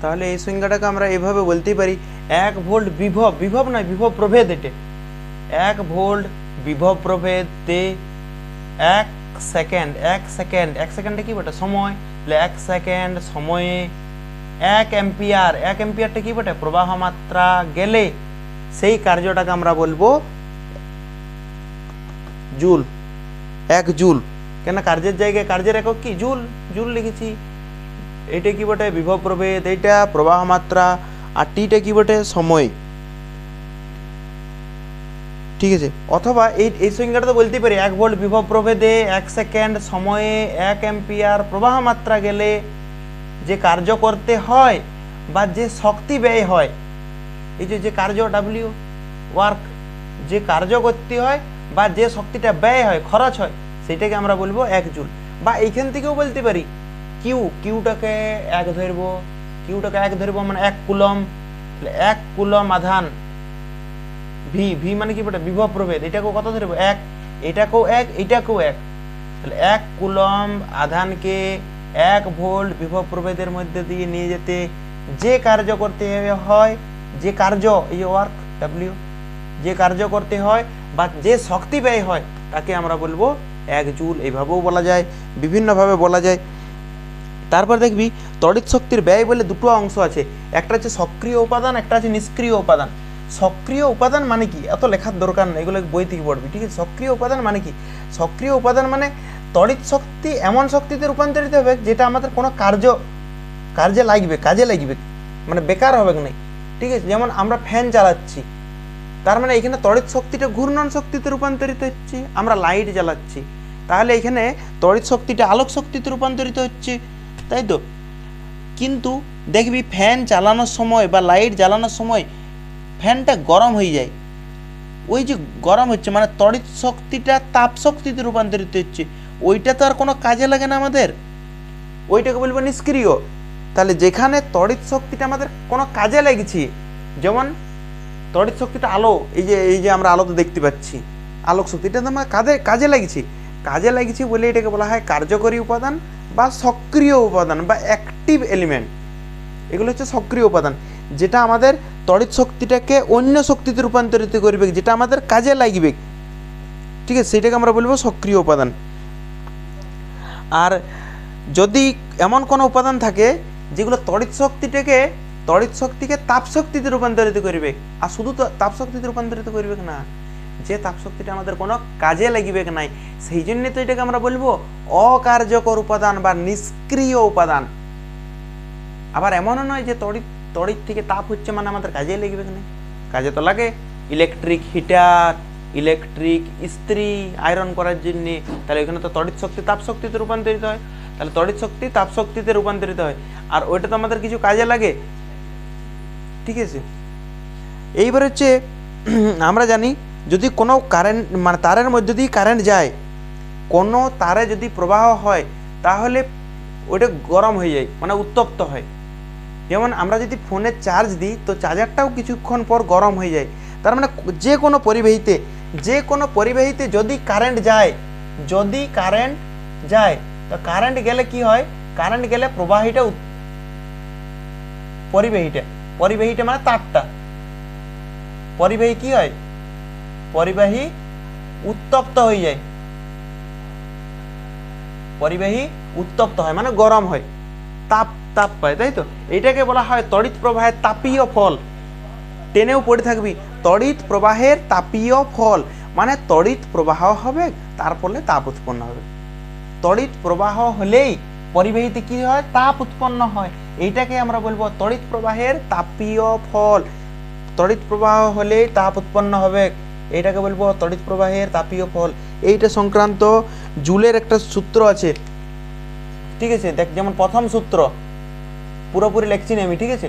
তাহলে এই সংজ্ঞাটাকে আমরা এভাবে বলতেই পারি, এক ভোল্ট বিভব বিভব নয়, বিভব প্রভেদ এটে। এক ভোল্ট বিভব প্রভেদে এক সেকেন্ড এক সেকেন্ড, এক সেকেন্ডে কি বটে? সময়। তাহলে এক সেকেন্ড সময়ে এক এম্পিয়ার এক এম্পিয়ারটা কি বটে? প্রবাহ মাত্রা গেলে সেই কার্যটাকে আমরা বলব জুল, এক জুল। কেন কার্যের জায়গায়, কার্যের একক কি? জুল জুল লিখেছি। এইটা কি বটে? বিভব প্রভেদ, এইটা প্রবাহ মাত্রা, আর টিটা কি বটে? সময়। ঠিক আছে? অথবা এই এই সংজ্ঞাটা তো বলতে পারি, এক ভোল্ট বিভব প্রভেদে, এক সেকেন্ড সময়ে, এক অ্যাম্পিয়ার প্রবাহ মাত্রা গেলে যে কার্য করতে হয় বা যে শক্তি ব্যয় হয়, এই যে যে কার্য ডাব্লিউ ওয়ার্ক যে কার্য করতে হয় বা যে শক্তিটা ব্যয় হয়, খরচ হয়, সেটাকে আমরা বলব এক জুল। বা এইখান থেকেও বলতে পারি কিউ, কিউটাকে এক ধরবো, কিউটাকে এক ধরবো মানে এক কুলম এক কুলম আধান ভি ভি মানে কি বটে? বিভব প্রভেদ। এটাকেও কত ধরবো? এক। এটাকেও এক এটাকেও এক। তাহলে এক কুলম আধানকে এক ভোল্ট বিভব প্রভেদের মধ্যে দিয়ে নিয়ে যেতে যে কার্য করতে হয়, যে কার্য, এই ওয়ার্ক ডাব্লিউ যে কার্য করতে হয় বা যে শক্তি ব্যয় হয়, তাকে আমরা বলব এক জুল। এইভাবেও বলা যায়, বিভিন্নভাবে বলা যায়। তারপর দেখবি তড়িৎ শক্তির ব্যয় বলে দুটো অংশ আছে। একটা হচ্ছে সক্রিয় উপাদান, একটা আছে নিষ্ক্রিয় উপাদান। সক্রিয় উপাদান মানে কি? এত লেখার দরকার নেই, এগুলো বই থেকে পড়বি, ঠিক আছে? সক্রিয় উপাদান মানে কি? সক্রিয় উপাদান মানে তড়িৎ শক্তি এমন শক্তিতে রূপান্তরিত হবে যেটা আমাদের কোনো কার্য, কার্যে লাগবে, কাজে লাগবে মানে বেকার হবে না ঠিক আছে? যেমন আমরা ফ্যান চালাচ্ছি, তার মানে এখানে তড়িৎ শক্তিটা ঘূর্ণন শক্তিতে রূপান্তরিত হচ্ছে, আমরা লাইট জ্বালাচ্ছি। তাহলে এখানে তড়িৎ শক্তিটা আলোক শক্তিতে রূপান্তরিত হচ্ছে তাই তো? কিন্তু দেখবি ফ্যান চালানোর সময় বা লাইট জ্বালানোর সময় ফ্যানটা গরম হয়ে যায়। ওই যে গরম হচ্ছে মানে তড়িৎ শক্তিটা তাপ শক্তিতে রূপান্তরিত হচ্ছে। ওইটা তো আর কোনো কাজে লাগে না আমাদের। ওইটাকে বলব নিষ্ক্রিয়। তাহলে যেখানে তড়িৎ শক্তিটা আমাদের কোনো কাজে লেগেছে, যেমন তড়িৎ শক্তিটা আলো, এই যে এই যে আমরা আলোতে দেখতে পাচ্ছি, আলোক শক্তিটা তো আমার কাজে কাজে লাগছে। কাজে লাগছে বলে এটাকে বলা হয় কার্যকরী উপাদান। বা সক্রিয় উপাদান বা অ্যাক্টিভ এলিমেন্ট এগুলো হচ্ছে সক্রিয় উপাদান, যেটা আমাদের তড়িৎ শক্তিটাকে অন্য শক্তিতে রূপান্তরিত করবে, যেটা আমাদের কাজে লাগবে। ঠিক আছে, সেটাকে আমরা বলব সক্রিয় উপাদান। আর যদি এমন কোনো উপাদান থাকে, যেগুলো তড়িৎ শক্তিটাকে তড়িৎ শক্তিকে তাপ শক্তিতে রূপান্তরিত করবে, আর শুধু তাপ শক্তিতে রূপান্তরিত করবে না যে তাপশক্তিটা আমাদের কোনো কাজে লাগবে নাই, সেই জন্য তো এটাকে আমরা বলব অকার্যকর উপাদান বা নিষ্ক্রিয় উপাদান। আবার এমনও নয় যে তড়িৎ তড়িৎ থেকে তাপ হচ্ছে মানে আমাদের কাজে লাগবে না কাজে তো লাগে। ইলেকট্রিক হিটার, ইলেকট্রিক ইস্ত্রি, আয়রন করার জন্য। তাহলে এখানে তো তড়িৎ শক্তি, তাপ শক্তিতে রূপান্তরিত হয়। তাহলে তড়িৎ শক্তি, তাপ শক্তিতে রূপান্তরিত হয়। আর ওইটা তো আমাদের কিছু কাজে লাগে। ঠিক আছে? এইবার হচ্ছে, আমরা জানি যদি কোনো কারেন্ট মানে তারের মধ্যে দিয়ে কারেন্ট যায়, কোনো তারে যদি প্রবাহ হয়, তাহলে ওটা গরম হয়ে যায় মানে উত্তপ্ত হয়। যেমন আমরা যদি ফোনে চার্জ দিই, তো চার্জারটাও কিছুক্ষণ পর গরম হয়ে যায়। তার মানে যে কোনো পরিবাহীতে, যে কোনো পরিবাহীতে যদি কারেন্ট যায়, যদি কারেন্ট যায়, তো কারেন্ট গেলে কি হয়? কারেন্ট গেলে প্রবাহীটা পরিবাহীটা পরিবাহীটা মানে তারটা। পরিবাহী কি হয়? পরিবাহী উত্তপ্ত হয়ে যায়। পরিবাহী উত্তপ্ত হয় মানে গরম হয়, তাপ তাপ পায়, তাই তো? এটাকে বলা হয় তড়িৎ প্রবাহের তাপীয় ফল। টেনেও পড়ে থাকবি, তড়িৎ প্রবাহের তাপীয় ফল মানে তড়িৎ প্রবাহ হবে, তার ফলে তাপ উৎপন্ন হবে। তড়িৎ প্রবাহ হলেই পরিবাহীতে কি হয়? তাপ উৎপন্ন হয়। এইটাকে আমরা বলব তড়িৎ প্রবাহের তাপীয় ফল। তড়িৎ প্রবাহ হলেই তাপ উৎপন্ন হবে। এইটাকে বলব তড়িৎ প্রবাহের তাপীয় ফল। এইটা সংক্রান্ত জুলের একটা সূত্র আছে। ঠিক আছে? দেখ, যেমন প্রথম সূত্র, পুরোপুরি লেখছি আমি, ঠিক আছে?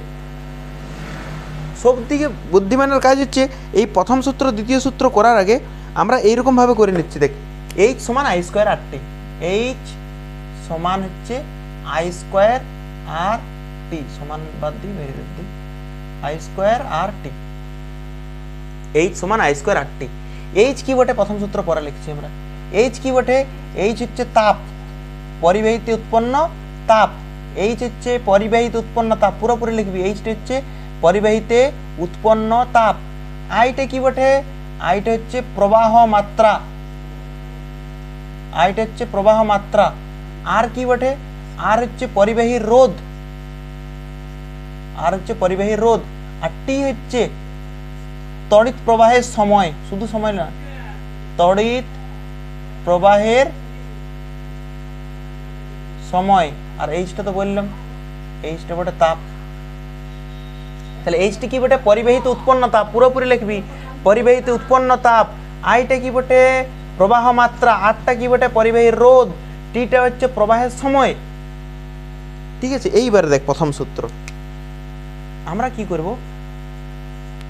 সব দিকে বুদ্ধিমানের কাজ হচ্ছে, এই প্রথম সূত্র, দ্বিতীয় সূত্র করার আগে আমরা এইরকমভাবে করে নিচ্ছি, দেখ। এইচ সমান I square R T. H সমান হচ্ছে আই স্কোয়ার আর টি। সমান বাদ দিই বাদ দিই I square R T. H সমান I square R T H কি বটে প্রথম সূত্র পরে লিখছি আমরা। এইচ কি বটে এইচ হচ্ছে তাপ, পরিবাহীতে উৎপন্ন তাপ। এইচ হচ্ছে পরিবাহিত উৎপন্ন তাপ, পুরোপুরি লিখবি। এইচটা হচ্ছে পরিবাহিতে উৎপন্ন তাপ। আইটা কি বটে আইটা হচ্ছে প্রবাহ মাত্রা। আইটা হচ্ছে প্রবাহ মাত্রা। আর কি বটে আর হচ্ছে পরিবাহী রোধ। আর হচ্ছে পরিবাহী রোধ। আর টি হচ্ছে তড়িৎ প্রবাহের সময়, শুধু সময় না তড়িৎ প্রবাহের সময়, আর এইচটা তো বললাম এইচটা বটে তাপ। তাহলে এইচটি কি বটে? পরিবাহিত উৎপন্ন তাপ, পুরোপুরি লিখবি। পরিবাহিত উৎপন্ন তাপ আইটা কি বটে? প্রবাহ মাত্রা আটটা কি বটে? পরিবাহী রোধ টিটা হচ্ছে প্রবাহের সময়। ঠিক আছে? এইবার দেখ প্রথম সূত্র। আমরা কি করব?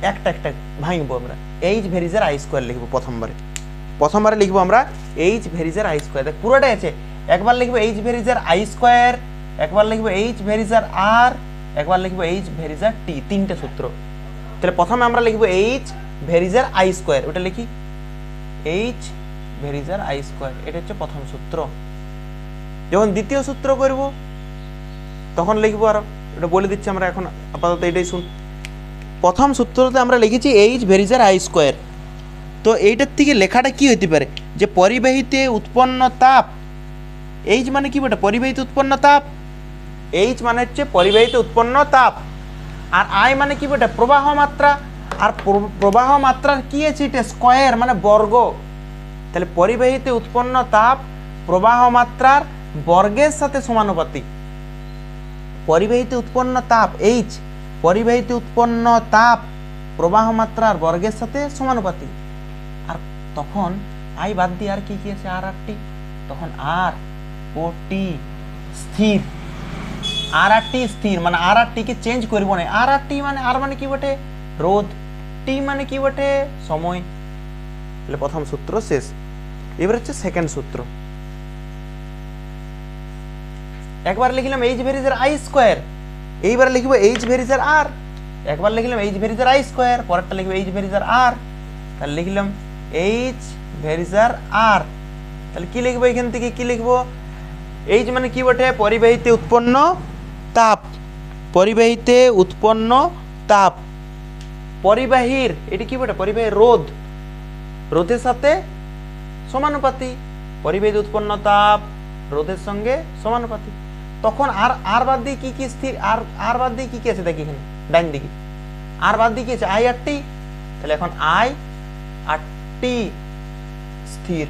একটা একটা ভাঙবো আমরা। এইচ ভেরিজের আই স্কোয়ার লিখব প্রথমবারে। প্রথমবারে লিখব আমরা এইচ ভেরিজের আই স্কোয়ার দেখ, পুরোটাই আছে। একবার লিখব এইচ ভেরিজের আই স্কোয়ার একবার লিখব এইচ ভেরিজার আর একবার লিখব এইচ ভেরিজার টি তিনটে সূত্র। তাহলে প্রথমে আমরা লিখব এইচ ভেরিজার আই স্কোয়ার ওটা লিখি? এইচ ভেরিজার আই স্কোয়ার এটা হচ্ছে প্রথম সূত্র। যখন দ্বিতীয় সূত্র করব, তখন লিখব আর। এটা বলে দিচ্ছি আমরা এখন, আপাতত এটাই শুন। প্রথম সূত্রতে আমরা লিখেছি এইচ ভেরিজার আই স্কোয়ার তো এইটার থেকে লেখাটা কি হতে পারে? যে পরিবাহিতে উৎপন্ন তাপ এইচ মানে কি বটে? পরিবাহিত উৎপন্ন তাপ। এইচ মানে হচ্ছে পরিবাহিত উৎপন্ন তাপ। আর আই মানে কি বটে? প্রবাহ মাত্রা। আর প্রবাহ মাত্রার কি আছে? এটা স্কোয়ার মানে বর্গ। তাহলে পরিবাহিতে উৎপন্ন তাপ, প্রবাহ মাত্রার বর্গের সাথে সমানুপাতিক। পরিবাহিতে উৎপন্ন তাপ এইচ পরিবাহিতে উৎপন্ন তাপ প্রবাহ মাত্রার বর্গের সাথে সমানুপাতিক। আর তখন আই বাদ দিয়ে আর কি কি আছে? আর আরটি তখন আর ও টি স্থির। আর আর টি স্থির মানে আর আর টিকে চেঞ্জ করব না। আর আর টি মানে আর মানে কি বটে? রোধ। টি মানে কি বটে? সময়। তাহলে প্রথম সূত্র শেষ। এবার হচ্ছে সেকেন্ড সূত্র। একবার লিখলাম এইচ ভেরিজার আই স্কোয়ার এইবার লিখব এইচ ভেরিজার আর একবার লিখলাম এইচ ভেরিজার আই স্কোয়ার, পরেরটা লিখব এইচ ভেরিজার আর তাহলে লিখলাম এইচ ভেরিজার আর তাহলে কি লিখব এখান থেকে? কি লিখব? এইচ মানে কি বটে? পরিবাহিতে উৎপন্ন তাপ। পরিবাহিতে উৎপন্ন তাপ। পরিবাহীর, এটি কি বটে? পরিবাহীর রোধ। রোধের সাথে সমানুপাতি। পরিবেশ উৎপন্ন তাপ, রোধের সঙ্গে সমানুপাতি। তখন আর আর বাদ দিয়ে কি কি স্থির, আর আর বাদ দিয়ে কি কি আছে দেখি এখানে, ডাইন দিকে। আর বাদ দিয়ে কি আছে? I R T. তাহলে এখন আই আর টি স্থির।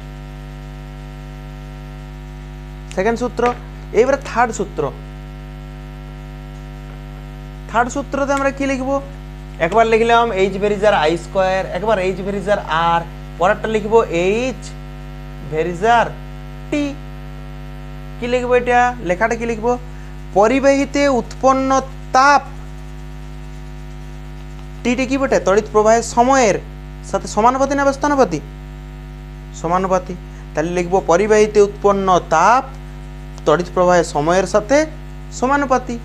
সেকেন্ড সূত্র, এবারে থার্ড সূত্র। থার্ড সূত্রতে আমরা কি লিখব? একবার লিখলাম এইচ ভেরিজার আই স্কোয়ার, একবার এইচ ভেরিজার আর পরেরটা লিখব এইচ ভেরিজার টি কি লিখব এটা? লেখাটা কি লিখব? পরিবাহিতে উৎপন্ন তাপ টিটি কি বটে? তড়িৎ প্রবাহের সময়ের সাথে সমানুপাতি না ব্যস্তানুপাতি সমানুপাতি তাহলে লিখব পরিবাহিতে উৎপন্ন তাপ তড়িৎ প্রবাহের সময়ের সাথে সমানুপাতি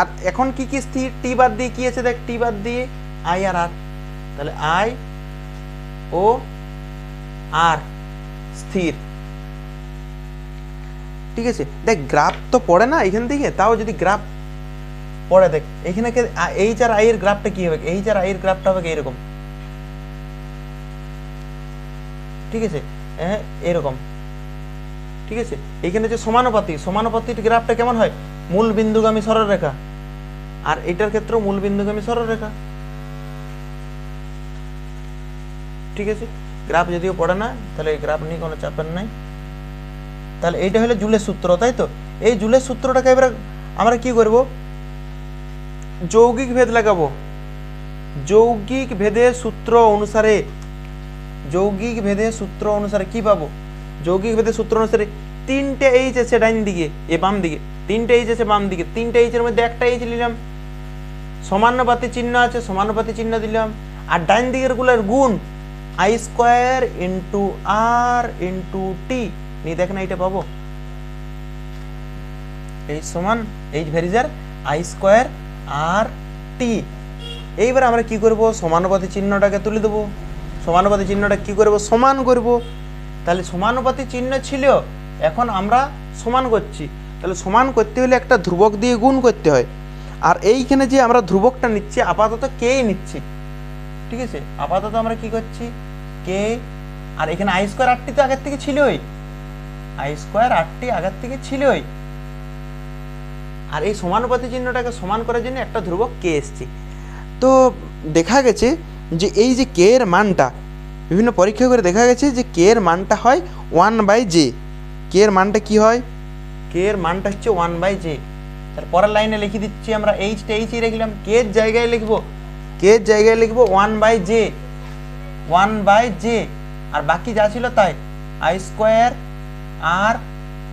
আর এখন কি কি স্থির? টি বাদ দিয়ে কি আছে দেখ? টি বাদ দিয়ে আই আর আর। তাহলে আই ও আর স্থির। ঠিক আছে? দেখ গ্রাফ তো পড়ে না এখান থেকে, তাও যদি গ্রাফ পড়ে, দেখ, এখানে এইচ আর আই এর গ্রাফটা কি হবে? এইচ আর আই এর গ্রাফটা হবে এরকম। ঠিক আছে? হ্যাঁ এরকম। ঠিক আছে? এইখানে যে সমানুপাতি, সমানুপাতির গ্রাফটা কেমন হয়? মূল বিন্দুগামী সরলরেখা আর এটার ক্ষেত্রেও মূল বিন্দুগামী সরলরেখা ঠিক আছে? গ্রাফ যদিও পড়ে না, তাহলে এই গ্রাফ নিয়ে কোনো চাপের নাই। তাহলে এইটা হলো জুলের সূত্র, তাই তো? এই জুলের সূত্রটাকে এবার আমরা কি করব? যৌগিক ভেদ লাগাবো। যৌগিক ভেদের সূত্র অনুসারে, যৌগিক ভেদের সূত্র অনুসারে কি পাবো? যৌগিক ভেদের সূত্র অনুসারে তিনটে এইচ আছে ডাইন দিকে, এ বাম দিকে। তিনটে এইচ আছে বাম দিকে। তিনটে এইচের মধ্যে একটা এইচ নিলাম সমানুপাতি চিহ্ন আছে সমানুপাতি চিহ্ন দিলাম। আর ডাইন দিকেরগুলার গুণ I square into R into T নিয়ে দেখ না এটা পাবো। এইচ সমান H ভেরিজার I square R T এইবার আমরা কি করব? সমানুপাতি চিহ্নটাকে তুলে দেবো। সমানুপাতি চিহ্নটা কি করব? সমান করব। তাহলে সমানুপাতি চিহ্ন ছিল, এখন আমরা সমান করছি। তাহলে সমান করতে হলে একটা ধ্রুবক দিয়ে গুণ করতে হয়। আর এইখানে যে আমরা ধ্রুবকটা নিচ্ছি, আপাতত কেই নিচ্ছি। ঠিক আছে? আপাতত আমরা কি করছি? কে আর এখানে আই স্কোয়ার আটটি তো আগের থেকে ছিলই। আই স্কোয়ার আটটি আগের থেকে ছিলই। আর এই সমানুপাতি চিহ্নটাকে সমান করার জন্য একটা ধ্রুবক কে এসছে। তো দেখা গেছে যে এই যে কে এর মানটা, বিভিন্ন পরীক্ষা করে দেখা গেছে যে কে এর মানটা হয় ওয়ান বাই জে কে এর মানটা কি হয়? কে এর মানটা হচ্ছে ওয়ান বাই জে তার পরের লাইনে লিখে দিচ্ছি আমরা এইচটা এইচই লিখলাম কে এর জায়গায় লিখব। কে এর জায়গায় লিখব one by J one by J আর বাকি যা ছিল তাই আই স্কোয়ার আর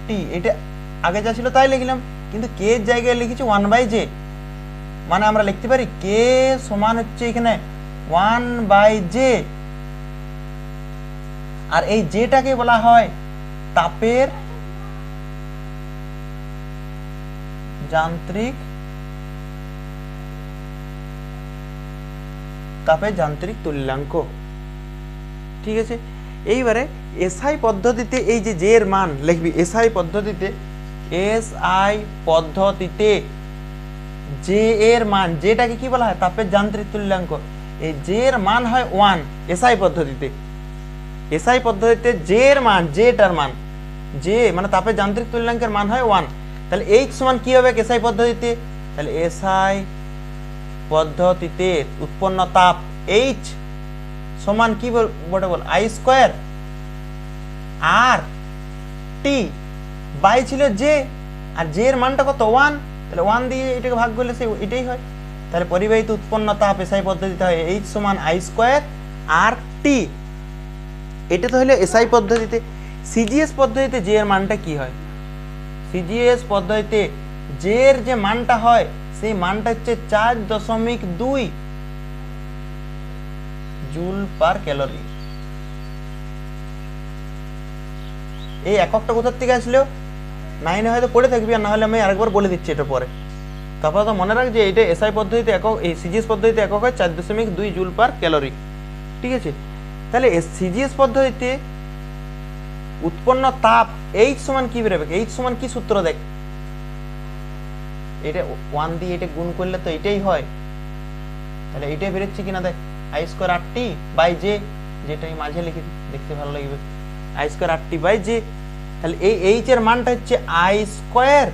টি এটা আগে যা ছিল তাই লিখলাম, কিন্তু কে জায়গায় লিখেছি ওয়ান বাই জে মানে আমরা লিখতে পারি কে সমান হচ্ছে এখানে ওয়ান বাই জে আর এই জেটাকে বলা হয় তাপের যান্ত্রিক তাপের যান্ত্রিক তুল্যাঙ্ক। ঠিক আছে? এইবারে এসআই পদ্ধতিতে এই যে জে এর মান লিখবি এসআই পদ্ধতিতে এস আই পদ্ধতিতে জে এর মান যেটাকে কি বলা হয়? তাপের যান্ত্রিক তুল্যাঙ্ক। এই জে এর মান হয় ওয়ান এসআই পদ্ধতিতে। এসআই পদ্ধতিতে জে এর মান জেটার মান। জে মানে তাপের যান্ত্রিক তুল্যাঙ্কের মান হয় ওয়ান তাহলে এইচ সমান কি হবে এসআই পদ্ধতিতে? তাহলে এসআই পদ্ধতিতে উৎপন্ন তাপ এইচ সমান কি বটে বল? I square R T by ছিল জে আর জে এর মানটা কত? ওয়ান তাহলে ওয়ান দিয়ে এটাকে ভাগ করলে সে এটাই হয়। তাহলে পরিবাহিত উৎপন্ন তাপ এসআই পদ্ধতিতে হয় এইচ সমান আই স্কোয়ার আর টি এটা তো হলো এসআই পদ্ধতিতে। সিজিএস পদ্ধতিতে জে এর মানটা কি হয়? সিজিএস পদ্ধতিতে জে এর যে মানটা হয়, সেই মানটা হচ্ছে চার দশমিক দুই জুল পার ক্যালোরি। এই এককটা কোথার থেকে আসলেও নাইনে হয়তো পড়ে থাকবি, আর না হলে আমি আরেকবার বলে দিচ্ছি এটা পরে। তারপর তো মনে রাখ যে এটা এসআই পদ্ধতিতে একক, এই সিজিএস পদ্ধতিতে একক হয় চার দশমিক দুই জুল পার ক্যালোরি। ঠিক আছে? তাহলে সিজিএস পদ্ধতিতে উৎপন্ন তাপ এইচ সমান কি বেরোবে এইচ সমান কি সূত্র দেখ? এটা ওয়ান দিয়ে এটা গুণ করলে তো এটাই হয়। তাহলে এটাই বেরোচ্ছে কিনা দেখ? I square R T by J যেটাই মাঝে লিখে দেখতে ভালো লাগবে। I square R T by J তাহলে এই এইচ এর মানটা হচ্ছে I square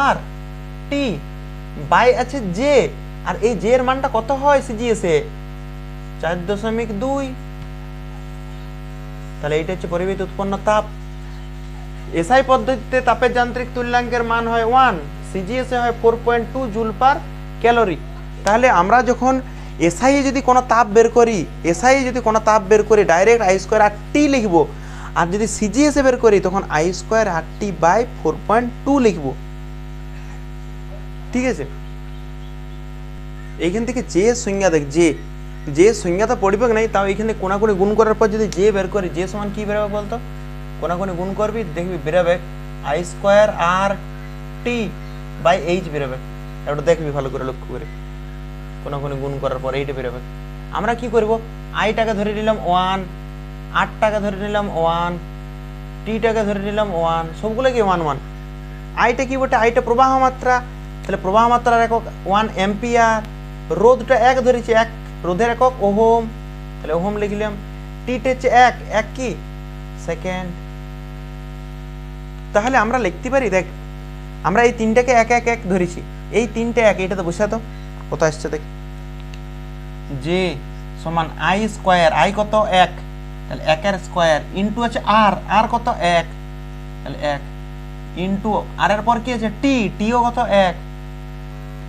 R T by আছে জে আর এই জে এর মানটা কত হয় সিজিএস চার দশমিক দুই। তাহলে এইটা হচ্ছে পরিবেশ উৎপন্ন তাপ। এসআই পদ্ধতিতে তাপের যান্ত্রিক তুল্যাঙ্কের মান হয় ওয়ান সিজিএসে হয় four point two joule per calorie তাহলে আমরা যখন এসআই এ যদি কোনো তাপ বের করি এসআই এ যদি কোনো তাপ বের করি direct I square R T লিখব। আর যদি সিজিএসে বের করি, তখন I square R T by four point two লিখব। ঠিক আছে? এইখান থেকে যে সংজ্ঞা দেখ, যে যে সংজ্ঞাটা পড়বে নাই, তাও এখানে কোনাকুনি গুণ করার পর যদি যে বের করি যে সমান কি বেরোবে বলতো? কোনাকুনি গুণ করবি, দেখবি বেরোবে। I square R T by H বেরোবে। এটা দেখবি ভালো করে লক্ষ্য করে। কোনাকুনি গুণ করার পর এইটা বেরোবে। আমরা কি করব? আইটাকে ধরে নিলাম ওয়ান আট আটটাকে ধরে নিলাম ওয়ান টিটাকে ধরে নিলাম ওয়ান সবগুলো কি ওয়ান ওয়ান আইটা কি বটে? আইটা প্রবাহ মাত্রা। তাহলে প্রবাহ মাত্রার একক ওয়ান এম্পিয়ার রোধটা এক ধরেছি এক, রোধের একক ওহম। তাহলে ওহম লিখলাম টিটা হচ্ছে এক এক কি? সেকেন্ড তাহলে আমরা লিখতে পারি, দেখ, আমরা এই তিনটাকে এক এক এক ধরেছি। এই তিনটে এক এটা তো বুঝা তো কত আসছে দেখ। যে সমান আই স্কোয়ার, আই কত এক? তাহলে একের স্কোয়ার ইন্টু আছে আর আর কত এক? তাহলে এক ইন্টু আর এর পর কি আছে? টি, টিও কত এক?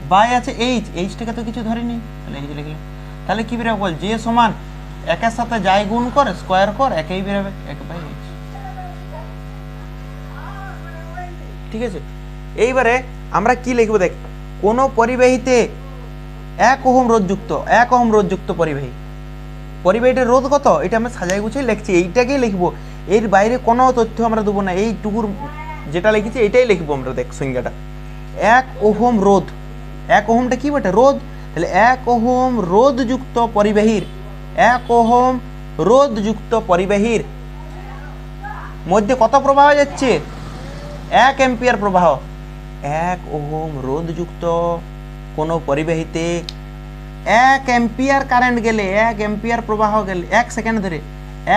বাই আছে এইচ এইচটাকে তো কিছু ধরিনি। তাহলে এইচ লিখলাম। তাহলে কি বেরোবে? বল, যে সমান একের সাথে যাই গুণ কর, স্কোয়ার কর, একেই বেরোবে, এক বাই এইচ। ঠিক আছে? এইবারে আমরা কি লিখব দেখ? কোনো পরিবাহীতে এক ওহম রোধযুক্ত, এক ওহম রোধযুক্ত পরিবাহী। পরিবাহীটার রোধ কত? এটা আমরা সাজাই গুছিয়ে লিখছি, এইটাকেই লিখব। এর বাইরে কোনো তথ্য আমরা দেবো না এইটুকুর যেটা লিখেছি, এটাই লিখব আমরা, দেখ, সংজ্ঞাটা। এক ওহম রোধ, এক ওহমটা কি বটে? রোধ। তাহলে এক ওহম রোধযুক্ত পরিবাহীর, এক ওহম রোধযুক্ত পরিবাহীর মধ্যে কত প্রবাহ যাচ্ছে? এক এম্পিয়ার প্রবাহ। এক ওহম রোধযুক্ত কোনো পরিবাহিতে এক এম্পিয়ার কারেন্ট গেলে, এক এম্পিয়ার প্রবাহ গেলে, এক সেকেন্ড ধরে,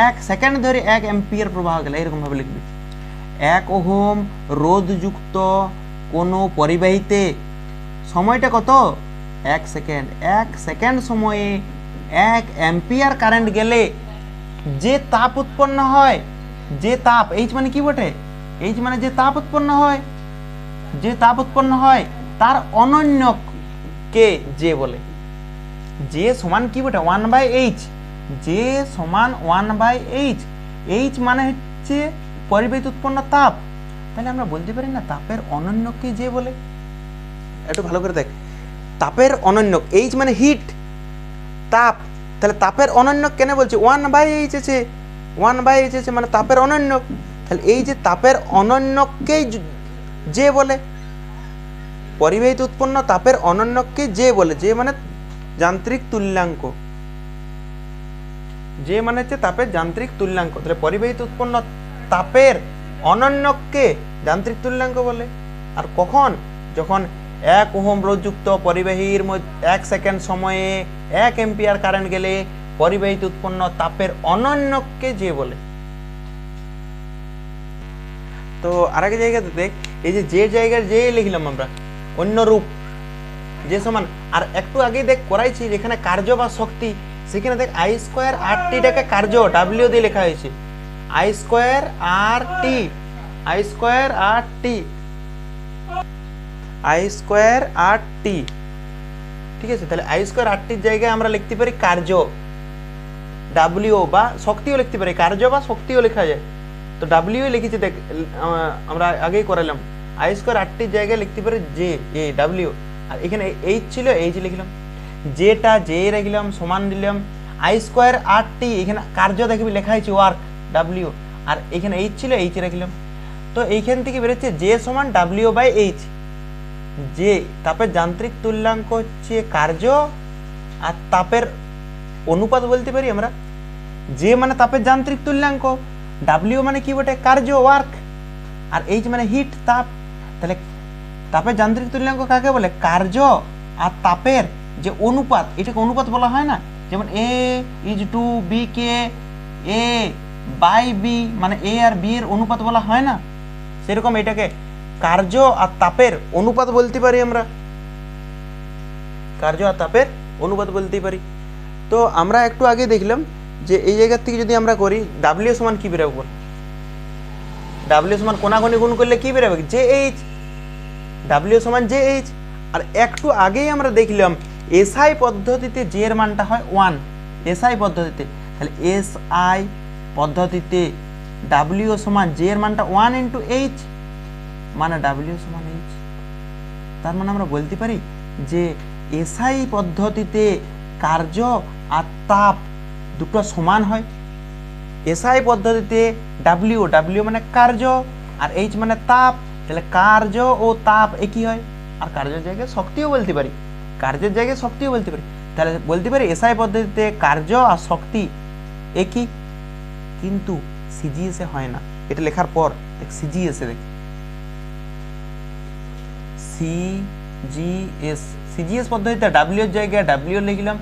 এক সেকেন্ড ধরে এক এম্পিয়ার প্রবাহ গেলে, এরকমভাবে লিখবি। এক ওহম রোধযুক্ত কোনো পরিবাহিতে সময়টা কত? এক সেকেন্ড এক সেকেন্ড সময়ে এক অ্যাম্পিয়ার কারেন্ট গেলে যে তাপ উৎপন্ন হয়, যে তাপ এইচ মানে কি বটে? এইচ মানে যে তাপ উৎপন্ন হয়, যে তাপ উৎপন্ন হয়, তার অনন্য কে? যে বলে। যে সমান কি বটে? ওয়ান বাই এইচ যে সমান ওয়ান বাই এইচ এইচ মানে হচ্ছে পরিবেশ উৎপন্ন তাপ। তাহলে আমরা বলতে পারি না তাপের অনন্যকে যে বলে? একটু ভালো করে দেখ। তাপের অনন্য এইচ মানে হিট তাপ। তাহলে তাপের অনন্য কেন বলছে? ওয়ান বাই এইচ আছে। ওয়ান বাই এইচ আছে মানে তাপের অনন্য তাহলে এই যে তাপের অনন্যকেই যে বলে। পরিবাহিত উৎপন্ন তাপের অনন্যকে যে বলে, যে মানে যান্ত্রিক তুল্যাঙ্ক। যে মানে হচ্ছে তাপের যান্ত্রিক তুল্যাঙ্ক। তাহলে পরিবাহিত উৎপন্ন তাপের অনন্যকে যান্ত্রিক তুল্যাঙ্ক বলে। আর কখন? যখন এক ওহম রোধযুক্ত পরিবাহীর এক সেকেন্ড সময়ে এক এম্পিয়ার কারেন্ট গেলে পরিবাহিত উৎপন্ন তাপের অনন্যকে যে বলে। তো আরেক জায়গাতে দেখ, এই যে যে জায়গায় যে লিখলাম আমরা অন্য রূপ। যে সমান, আর একটু আগে দেখ, করাইছি, যেখানে কার্য বা শক্তি, সেখানে দেখ আই স্কোয়ার আর টিটাকে কার্য ডাব্লিউ দিয়ে লেখা হয়েছে। I square R T I square R T I square R T ঠিক আছে, তাহলে আই স্কোয়ার আর টির জায়গায় আমরা লিখতে পারি কার্য। ডাব্লিউ বা শক্তিও লিখতে পারি, কার্য বা শক্তিও লেখা যায়। তো ডাব্লিউ লিখেছি, দেখ আমরা আগেই করালাম। আই স্কোয়ার আটটি জায়গায় লিখতে পারি জে এ ডাব্লিউ আর এখানে এইচ ছিল এইচ লিখলাম। যেটা জে রাখলাম, সমান দিলাম। আই স্কোয়ার আর টি, এখানে কার্য দেখবি লেখা হয়েছে ওয়ার্ক ডাব্লিউ আর এখানে এইচ ছিল এইচ রাখলাম। তো এইখান থেকে বেরোচ্ছে জে সমান ডাব্লিউ বাই এইচ যে তাপের যান্ত্রিক তুল্যাঙ্ক হচ্ছে কার্য। আর তাপের অনুপাত বলতে পারি আমরা। যে মানে তাপের যান্ত্রিক তুল্যাঙ্ক ডাব্লিউ মানে কি বটে? কার্য ওয়ার্ক আর এইচ মানে হিট তাপ। তাহলে তাপের যান্ত্রিক তুল্যাঙ্ক কাকে বলে? কার্য আর তাপের যে অনুপাত, এটাকে অনুপাত বলা হয় না? যেমন A is to B K A by B মানে এ আর বি এর অনুপাত বলা হয় না? সেরকম এটাকে কার্য আর তাপের অনুপাত বলতে পারি আমরা। কার্য আর তাপের অনুপাত বলতে পারি। তো আমরা একটু আগে দেখলাম যে এই জায়গার থেকে যদি আমরা করি ডাব্লিউ সমান কি বেরোবে বল ডাব্লিউ সমান কোনাগুনি গুণ করলে কি বেরোবে জে এইচ ডাব্লিউ সমান জে এইচ আর একটু আগেই আমরা দেখলাম এসআই পদ্ধতিতে জে এর মানটা হয় ওয়ান এসআই পদ্ধতিতে। তাহলে এস আই পদ্ধতিতে ডাব্লিউ সমান জে এর মানটা ওয়ান ইন্টু এইচ মানে ডাব্লিউ সমান এইচ তার মানে আমরা বলতে পারি যে এসআই পদ্ধতিতে কার্য আর তাপ দুটো সমান হয়। এসআই পদ্ধতিতে ডাব্লিউ ডাব্লিউ মানে কার্য আর এইচ মানে তাপ। তাহলে কার্য ও তাপ একই হয়? আর কার্যের জায়গায় শক্তিও বলতে পারি। কার্যের জায়গায় শক্তিও বলতে পারি। তাহলে বলতে পারি এসআই পদ্ধতিতে কার্য আর শক্তি একই, কিন্তু সিজিএসে হয় না। এটা লেখার পর, দেখ সিজিএসে দেখ। সিজিএস সিজিএস পদ্ধতিতে ডাব্লিউ এর জায়গায় ডাব্লিউ লিখলাম।